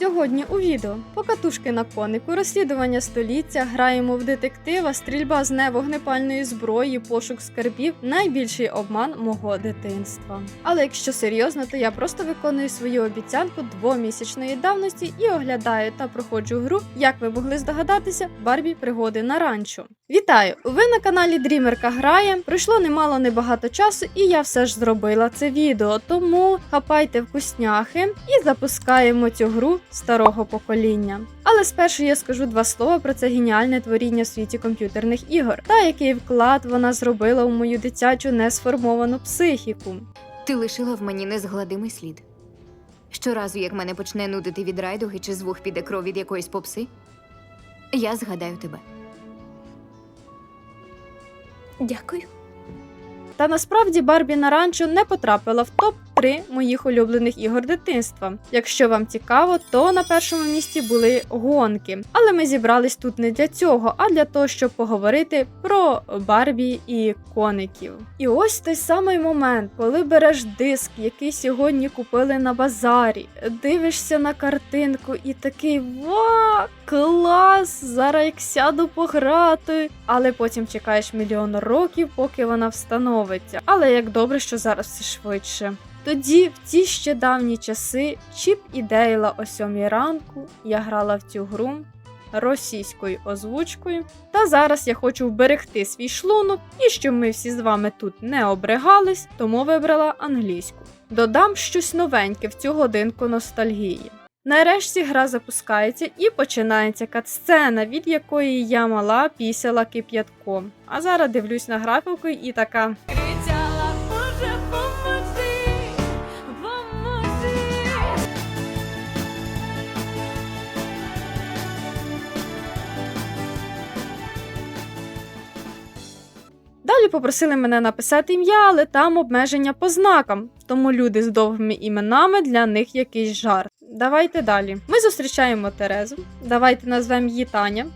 Сьогодні у відео покатушки на конику, розслідування століття, граємо в детектива, стрільба з невогнепальної зброї, пошук скарбів найбільший обман мого дитинства. Але якщо серйозно, то я просто виконую свою обіцянку двомісячної давності і оглядаю та проходжу гру, як ви могли здогадатися, Барбі пригоди на ранчо. Вітаю! Ви на каналі Дрімерка грає. Пройшло немало небагато часу, і я все ж зробила це відео. Тому хапайте вкусняхи і запускаємо цю гру старого покоління. Але спершу я скажу два слова про це геніальне творіння в світі комп'ютерних ігор, та який вклад вона зробила у мою дитячу несформовану психіку. Ти лишила в мені незгладимий слід. Щоразу, як мене почне нудити від райдуги чи звук піде кров від якоїсь попси, я згадаю тебе. Дякую. Та насправді Барбі на ранчо не потрапила в топ 3 моїх улюблених ігор дитинства. Якщо вам цікаво, то на першому місці були гонки. Але ми зібрались тут не для цього, а для того, щоб поговорити про Барбі і коників. І ось той самий момент, коли береш диск, який сьогодні купили на базарі, дивишся на картинку і такий ва, клас! Зараз як сяду пограти. Але потім чекаєш мільйон років, поки вона встановиться. Але як добре, що зараз все швидше. Тоді, в ті ще давні часи, Чіп і Дейла о сьомій ранку я грала в цю гру російською озвучкою. Та зараз я хочу вберегти свій шлунок і щоб ми всі з вами тут не обригались, тому вибрала англійську. Додам щось новеньке в цю годинку ностальгії. Нарешті гра запускається і починається катсцена, від якої я мала пісяла кип'ятком. А зараз дивлюсь на графіку і така. Далі попросили мене написати ім'я, але там обмеження по знакам, тому люди з довгими іменами для них якийсь жарт. Давайте далі. Ми зустрічаємо Терезу. Давайте назвемо її Таня.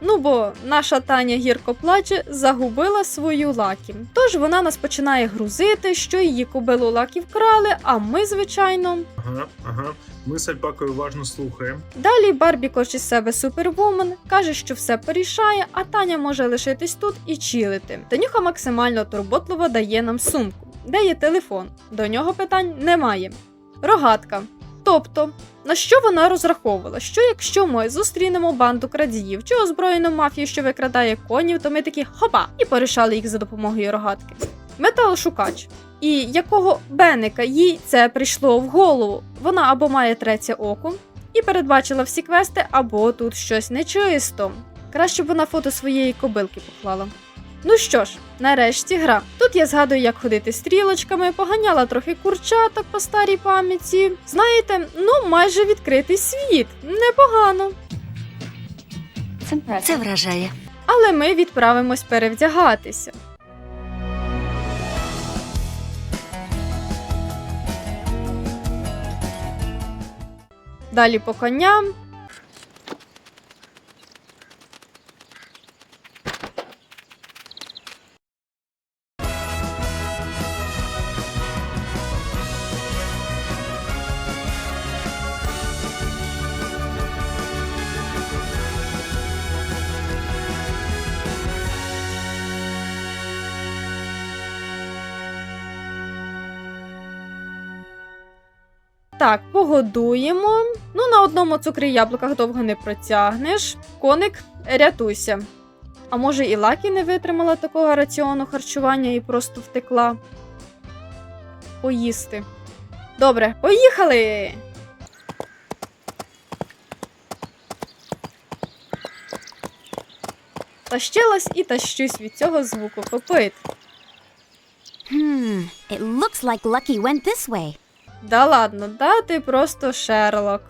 Ну бо наша Таня гірко плаче, загубила свою лакі. Тож вона нас починає грузити, що її кобилу лакі вкрали, а ми, звичайно, Ага, ага. Ми з Альпакою уважно слухаємо. Далі Барбі корчить з себе супервумен, каже, що все порішає, а Таня може лишитись тут і чилити. Танюха максимально турботливо дає нам сумку, де є телефон. До нього питань немає. Рогатка. Тобто, на що вона розраховувала? Що якщо ми зустрінемо банду крадіїв чи озброєну мафію, що викрадає конів, то ми такі хопа і порішали їх за допомогою рогатки. Металошукач. І якого беника їй це прийшло в голову? Вона або має третє око і передбачила всі квести, або тут щось нечисто. Краще б вона фото своєї кобилки поклала. Ну що ж, нарешті гра. Тут я згадую, як ходити стрілочками, поганяла трохи курчаток по старій пам'яті. Знаєте, ну майже відкритий світ. Непогано. Це вражає. Але ми відправимось перевдягатися. Далі по коням. Так, погодуємо. Ну, на одному цукрі яблуках довго не протягнеш. Коник, рятуйся. А може і Лакі не витримала такого раціону харчування і просто втекла. Поїсти. Добре, поїхали! Тащилась і тащусь від цього звуку копит. Hmm, it looks like Lucky went this way. Да ладно, да, ти просто Шерлок.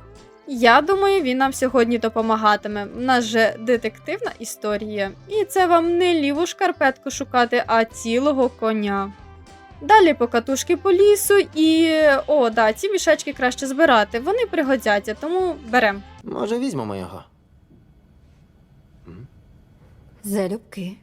Я думаю, він нам сьогодні допомагатиме. У нас же детективна історія, і це вам не ліву шкарпетку шукати, а цілого коня. Далі покатушки по лісу і. О, да, ці мішечки краще збирати. Вони пригодяться, тому берем. Може, візьмемо його. Залюбки.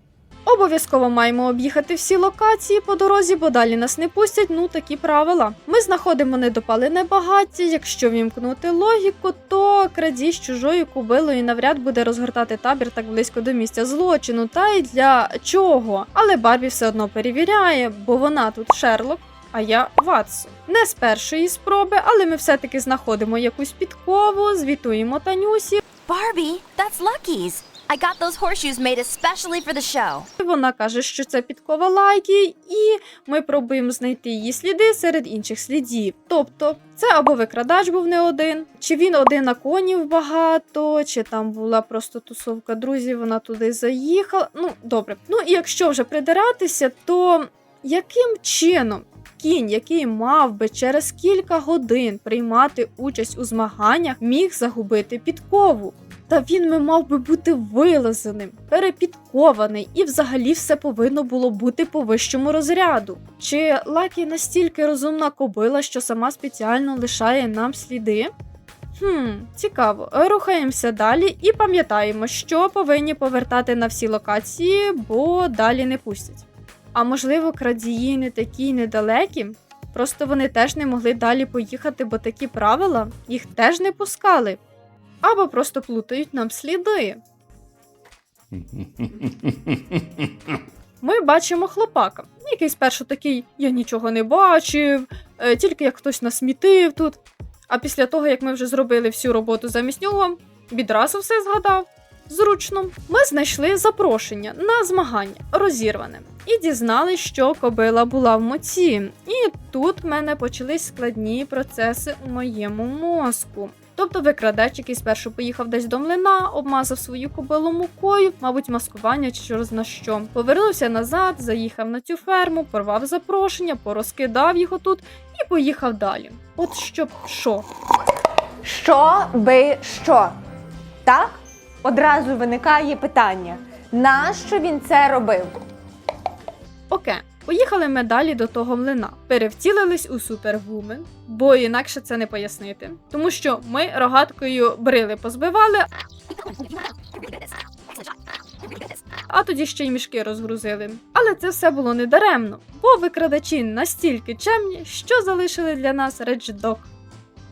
Обов'язково маємо об'їхати всі локації по дорозі, бо далі нас не пустять. Ну такі правила. Ми знаходимо недопалене багаття. Якщо вімкнути логіку, то крадій з чужою кубилою навряд буде розгортати табір так близько до місця злочину. Та й для чого? Але Барбі все одно перевіряє, бо вона тут Шерлок. А я Ватсон. Не з першої спроби, але ми все-таки знаходимо якусь підкову, звітуємо Танюсі. Barbie, that's Lucky's. I got those horseshoes made especially for the show. Вона каже, що це підкова лайки, і ми пробуємо знайти її сліди серед інших слідів. Тобто, це або викрадач був не один, чи він один на конів багато, чи там була просто тусовка друзів, вона туди заїхала. Ну, добре. Ну і якщо вже придиратися, то яким чином кінь, який мав би через кілька годин приймати участь у змаганнях, міг загубити підкову? Та він мав би бути вилазеним, перепідкований, і взагалі все повинно було бути по вищому розряду. Чи Лакі настільки розумна кобила, що сама спеціально лишає нам сліди? Хм, цікаво. Рухаємося далі і пам'ятаємо, що повинні повертати на всі локації, бо далі не пустять. А можливо, крадії не такі недалекі? Просто вони теж не могли далі поїхати, бо такі правила їх теж не пускали або просто плутають нам сліди. Ми бачимо хлопака, який спершу такий я нічого не бачив, е, тільки як хтось насмітив тут. А після того, як ми вже зробили всю роботу замість нього, відразу все згадав. Зручно. Ми знайшли запрошення на змагання розірване і дізнались, що кобила була в моці. І тут в мене почались складні процеси у моєму мозку. Тобто викрадач, який спершу поїхав десь до млина, обмазав свою кобилу мукою, мабуть, маскування чи щось на що. Повернувся назад, заїхав на цю ферму, порвав запрошення, порозкидав його тут і поїхав далі. От щоб що? Що би що? Так? Одразу виникає питання: нащо він це робив? Окей, поїхали ми далі до того млина. Перевтілились у супервумен, бо інакше це не пояснити. Тому що ми рогаткою брили позбивали, а тоді ще й мішки розгрузили. Але це все було недаремно, бо викрадачі настільки чемні, що залишили для нас редждок.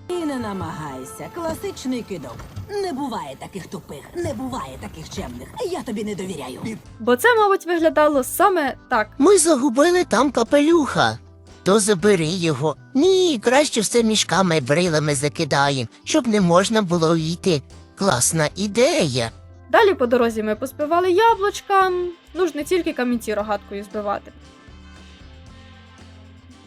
І не намагайся, класичний кидок. Не буває таких тупих, не буває таких чемних. Я тобі не довіряю. Бо це, мабуть, виглядало саме так. Ми загубили там капелюха. То забери його. Ні, краще все мішками брилами закидаємо, щоб не можна було йти. Класна ідея. Далі по дорозі ми позбивали яблучка, ну ж не тільки камінці рогаткою збивати.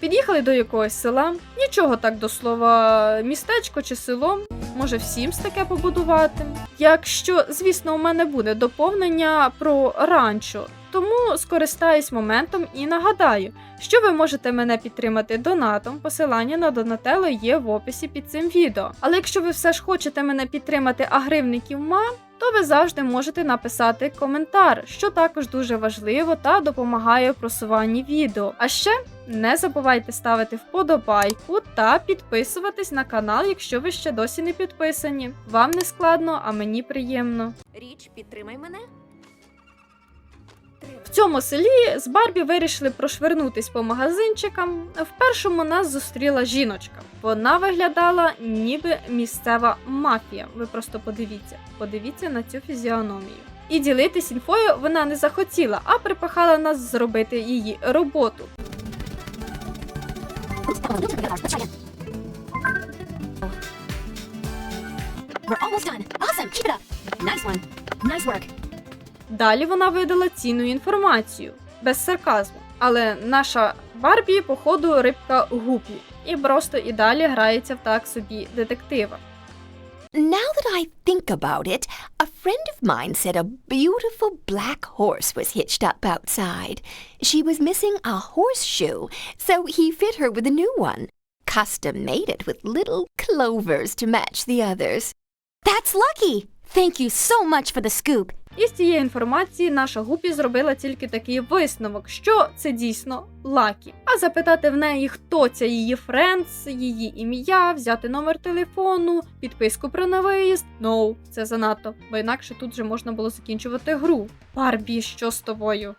Під'їхали до якогось села, нічого так до слова, містечко чи село, може всім таке побудувати. Якщо, звісно, у мене буде доповнення про ранчо, тому скористаюсь моментом і нагадаю, що ви можете мене підтримати донатом. Посилання на Донателло є в описі під цим відео. Але якщо ви все ж хочете мене підтримати, а гривників ма, то ви завжди можете написати коментар, що також дуже важливо та допомагає в просуванні відео. А ще не забувайте ставити вподобайку та підписуватись на канал, якщо ви ще досі не підписані. Вам не складно, а мені приємно. Річ, підтримай мене. Цьому селі з Барбі вирішили прошвернутись по магазинчикам. В першому нас зустріла жіночка. Вона виглядала ніби місцева мафія. Ви просто подивіться, подивіться на цю фізіономію. І ділитись інфою вона не захотіла, а припахала нас зробити її роботу. We're almost done. Awesome. Keep it up. Nice one. Nice work. Далі вона видала цінну інформацію без сарказму. Але наша Барбі, походу, рибка гупі, і просто і далі грається в так собі детектива. Now that I think about it, a friend of mine said a beautiful black horse was hitched up outside. She was missing a horseshoe, so he fit her with a new one. Custom made it with little clovers to match the others. That's lucky. Thank you so much for the scoop. І цієї інформації наша гупі зробила тільки такий висновок, що це дійсно Лакі. А запитати в неї, хто ця її френдс, її ім'я, взяти номер телефону, підписку про невиїзд. No, це занадто, бо інакше тут вже можна було закінчувати гру. Барбі, що з тобою?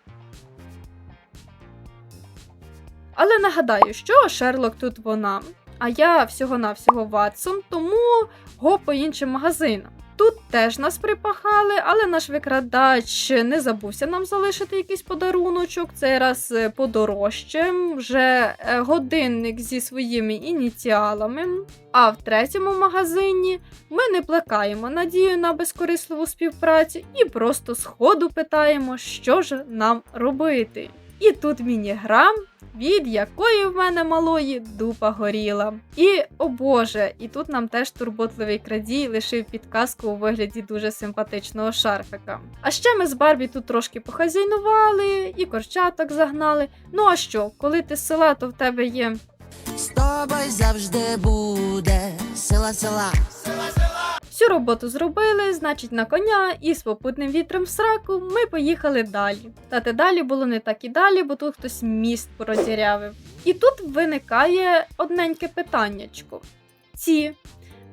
Але нагадаю, що Шерлок тут вона, а я всього-навсього Ватсон, тому го по іншим магазинам. Тут теж нас припахали, але наш викрадач не забувся нам залишити якийсь подаруночок. Цей раз е, подорожче, вже е, годинник зі своїми ініціалами. А в третьому магазині ми не плекаємо надію на безкорисливу співпрацю і просто сходу питаємо, що ж нам робити. І тут міні-гра, від якої в мене малої дупа горіла. І о Боже, і тут нам теж турботливий крадій лишив підказку у вигляді дуже симпатичного шарфика. А ще ми з Барбі тут трошки похазяйнували і корчаток загнали. Ну а що, коли ти з села, то в тебе є З тобою завжди буде сила села. Всю роботу зробили, значить, на коня і з попутним вітром в сраку ми поїхали далі. Та те далі було не так і далі, бо тут хтось міст продірявив. І тут виникає одненьке питаннячко. Ці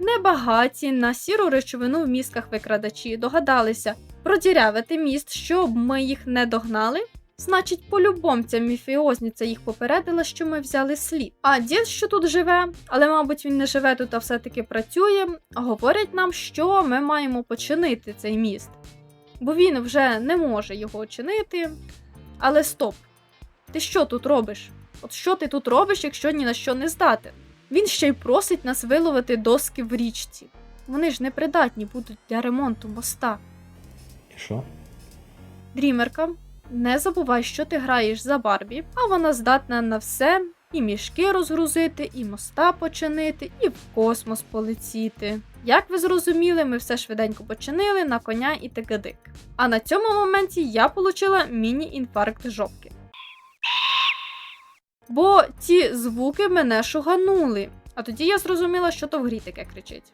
небагаті на сіру речовину в мізках викрадачі догадалися продірявити міст, щоб ми їх не догнали. Значить, по-любому ця міфіозниця їх попередила, що ми взяли слід. А дід, що тут живе, але, мабуть, він не живе тут, а все-таки працює, говорять нам, що ми маємо починити цей міст. Бо він вже не може його чинити. Але стоп! Ти що тут робиш? От що ти тут робиш, якщо ні на що не здатен? Він ще й просить нас виловити доски в річці. Вони ж непридатні будуть для ремонту моста. І що? Дрімерка, не забувай, що ти граєш за Барбі, а вона здатна на все: і мішки розгрузити, і моста починити, і в космос полетіти. Як ви зрозуміли, ми все швиденько починили на коня і тигадик. А на цьому моменті я отримала міні-інфаркт жопки. Бо ті звуки мене шуганули. А тоді я зрозуміла, що то в грі таке кричить.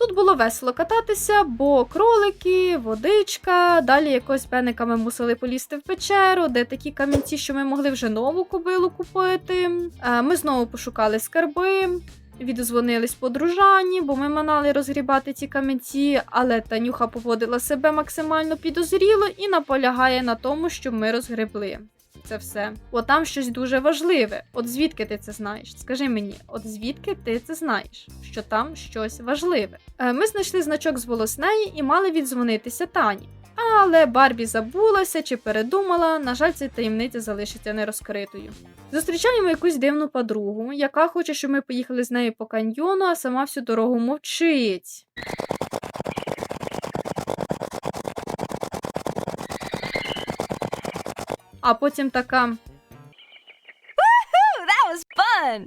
Тут було весело кататися, бо кролики, водичка, далі якось пениками мусили полізти в печеру, де такі камінці, що ми могли вже нову кобилу купити. Е, Ми знову пошукали скарби. Відозвонились подружані, бо ми манали розгрібати ці камінці, але Танюха поводила себе максимально підозріло і наполягає на тому, щоб ми розгребли. Це все. О, там щось дуже важливе. От звідки ти це знаєш? Скажи мені, от звідки ти це знаєш? Що там щось важливе? Е, Ми знайшли значок з волоснеї і мали віддзвонитися Тані. Але Барбі забулася чи передумала. На жаль, ця таємниця залишиться нерозкритою. Зустрічаємо якусь дивну подругу, яка хоче, щоб ми поїхали з нею по каньйону, а сама всю дорогу мовчить. А потім така. That was fun!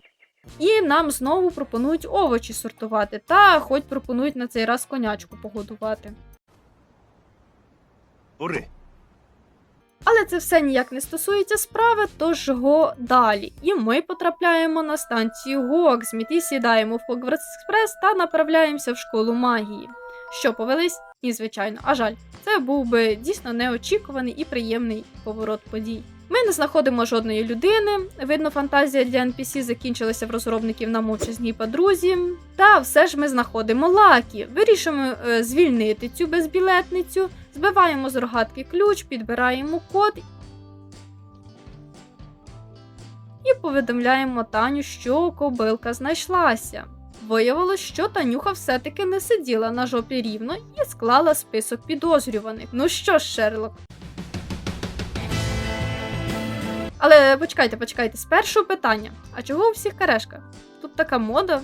І нам знову пропонують овочі сортувати, та хоч пропонують на цей раз конячку погодувати. Ури! Але це все ніяк не стосується справи, тож го далі. І ми потрапляємо на станцію Гоксміт і сідаємо в Хогвартс Експрес та направляємося в школу магії. Що повелись? Ні, звичайно, а жаль, це був би дійсно неочікуваний і приємний поворот подій. Ми не знаходимо жодної людини. Видно, фантазія для NPC закінчилася в розробників на мовчазній подрузі. Та все ж ми знаходимо лакі. Вирішимо е, звільнити цю безбілетницю, збиваємо з рогатки ключ, підбираємо код і повідомляємо Таню, що кобилка знайшлася. Виявилось, що Танюха все-таки не сиділа на жопі рівно і склала список підозрюваних. Ну що ж, Шерлок? Але почекайте, почекайте, спершу питання: а чого у всіх карешках? Тут така мода?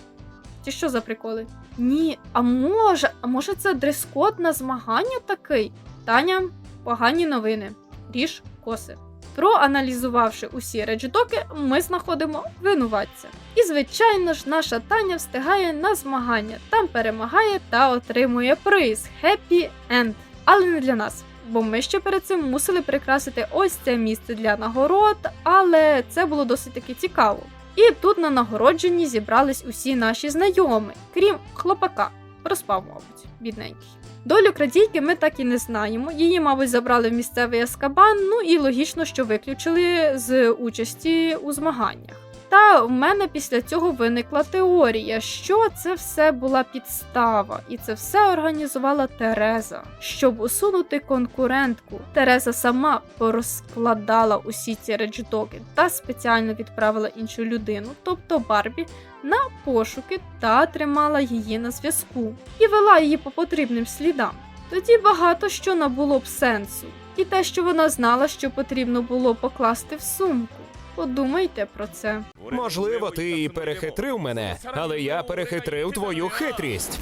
Чи що за приколи? Ні, а може, а може це дрес-код на змагання такий? Таня, погані новини. Ріж коси. Проаналізувавши усі речдоки, ми знаходимо винуватця. І, звичайно ж, наша Таня встигає на змагання, там перемагає та отримує приз Happy End. Але не для нас. Бо ми ще перед цим мусили прикрасити ось це місце для нагород, але це було досить таки цікаво. І тут на нагородженні зібрались усі наші знайомі, крім хлопака. Проспав, мабуть, бідненький. Долю крадійки ми так і не знаємо. Її, мабуть, забрали в місцевий Аскабан, ну і логічно, що виключили з участі у змаганнях. Та в мене після цього виникла теорія, що це все була підстава, і це все організувала Тереза, щоб усунути конкурентку. Тереза сама порозкладала усі ці речдоги та спеціально відправила іншу людину, тобто Барбі, на пошуки та тримала її на зв'язку і вела її по потрібним слідам. Тоді багато що набуло б сенсу, і те, що вона знала, що потрібно було покласти в сумку. Подумайте про це. Можливо, ти і перехитрив мене, але я перехитрив твою хитрість.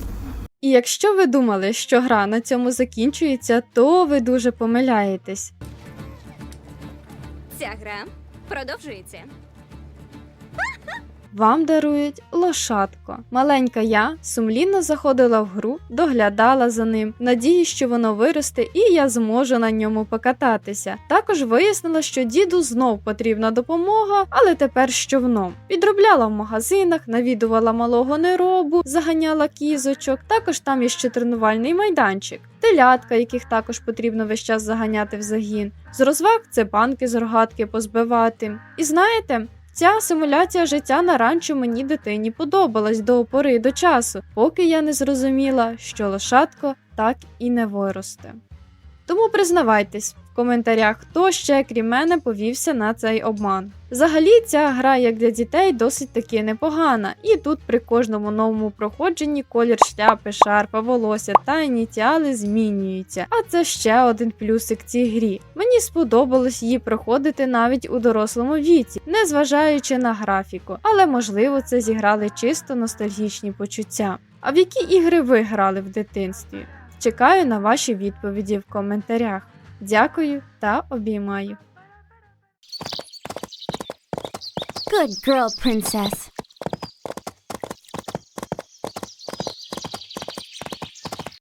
І якщо ви думали, що гра на цьому закінчується, то ви дуже помиляєтесь. Ця гра продовжується. Вам дарують лошадко. Маленька я сумлінно заходила в гру, доглядала за ним, надії, що воно виросте, і я зможу на ньому покататися. Також вияснила, що діду знов потрібна допомога, але тепер з човном. Підробляла в магазинах, навідувала малого неробу, заганяла кізочок. Також там є ще тренувальний майданчик. Телятка, яких також потрібно весь час заганяти в загін. З розваг це банки з рогатки позбивати. І знаєте, Ця симуляція життя на ранчо мені дитині подобалась до пори до часу, поки я не зрозуміла, що лошадко так і не виросте. Тому признавайтесь коментарях, хто ще крім мене повівся на цей обман. Взагалі, ця гра як для дітей досить таки непогана, і тут при кожному новому проходженні колір шляпи, шарпа, волосся та ініціали змінюються. А це ще один плюсик цій грі. Мені сподобалось її проходити навіть у дорослому віці, незважаючи на графіку, але можливо це зіграли чисто ностальгічні почуття. А в які ігри ви грали в дитинстві? Чекаю на ваші відповіді в коментарях. Дякую та обіймаю. Good girl, princess.